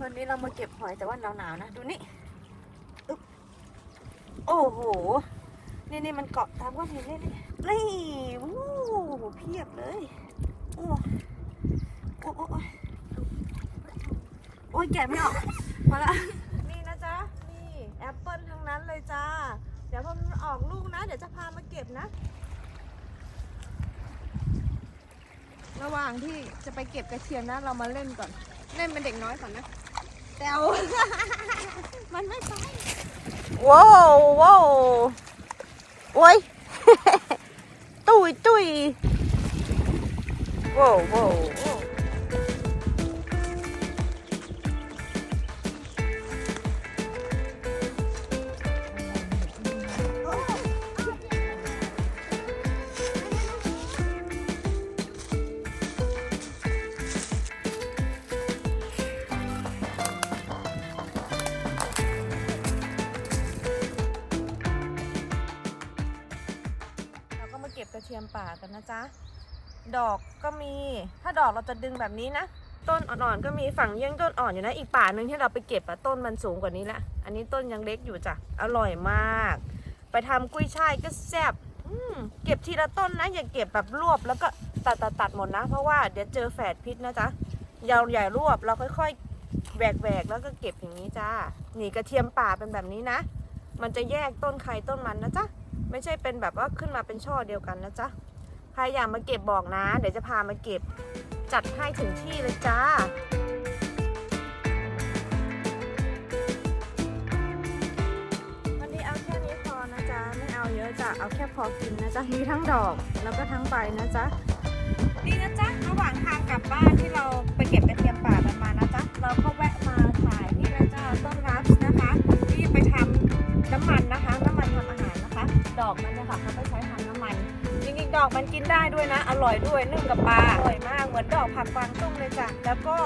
วันนี้เรามาเก็บหอยแต่ว่าหนาวๆนะ ดูนี่อึ๊บโอ้โห นี่นี่มันเกาะตามก้อนหินนี่นี่นี่วู้เพียบเลย โอ้โอ้โอ้โอ้ยโอ้ยแกะไม่ออก มาละนี่นะจ๊ะ นี่แอปเปิลทั้งนั้นเลยจ้า เดี๋ยวพอมันออกลูกนะ เดี๋ยวจะพามาเก็บนะ ระหว่างที่จะไปเก็บกระเทียมนะ เรามาเล่นก่อน เล่นเป็นเด็กน้อยก่อนนะ แตวมันไม่ไปว้าว ก็บกระเทียมป่ากันนะจ๊ะ ดอกก็มี ถ้าดอกเราจะดึงแบบนี้นะ ต้นอ่อนๆก็มีฝั่งเยี่ยงต้นอ่อนอยู่นะ อีกป่าหนึ่งที่เราไปเก็บอะต้นมันสูงกว่านี้ละ อันนี้ต้นยังเล็กอยู่จ้ะ อร่อยมาก ไปทำกุ้ยช่ายก็แซ่บเก็บทีละต้นนะ อย่าเก็บแบบรวบแล้วก็ตัดตัดตัดหมดนะ เพราะว่าเดี๋ยวเจอแฝดพิษนะจ๊ะ ยาวใหญ่รวบเราค่อยๆแหวกแหวกแล้วก็เก็บอย่างนี้จ้า นี่กระเทียมป่าเป็นแบบนี้นะ มันจะแยกต้นใครต้นมันนะจ๊ะ ไม่ใช่เป็นแบบว่าขึ้นมาเป็นช่อเดียวกันนะจ๊ะใครอยากมาเก็บบอกนะ เดี๋ยวจะพามาเก็บจัดให้ถึงที่เลยจ้าวันนี้เอาแค่นี้พอนะจ๊ะไม่เอาเยอะจ้ะเอาแค่พอกินนะจ๊ะมีทั้งดอกแล้วก็ทั้งใบนะจ๊ะนี่นะจ๊ะระหว่างทางกับ ดอกมันเนี่ยค่ะเขาไปใช้ทำน้ำมัน จริงๆ ดอกมันกินได้ด้วยนะ อร่อยด้วยนึ่งกับปลาอร่อยมากเหมือนดอกผักกวางตุ้งเลยจ้ะแล้วก็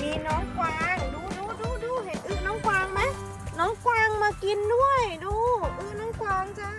มีน้องกวางดูดูดูดูเห็นอือน้องกวางไหมน้องกวางมากินด้วย ดูอือน้องกวางจ้า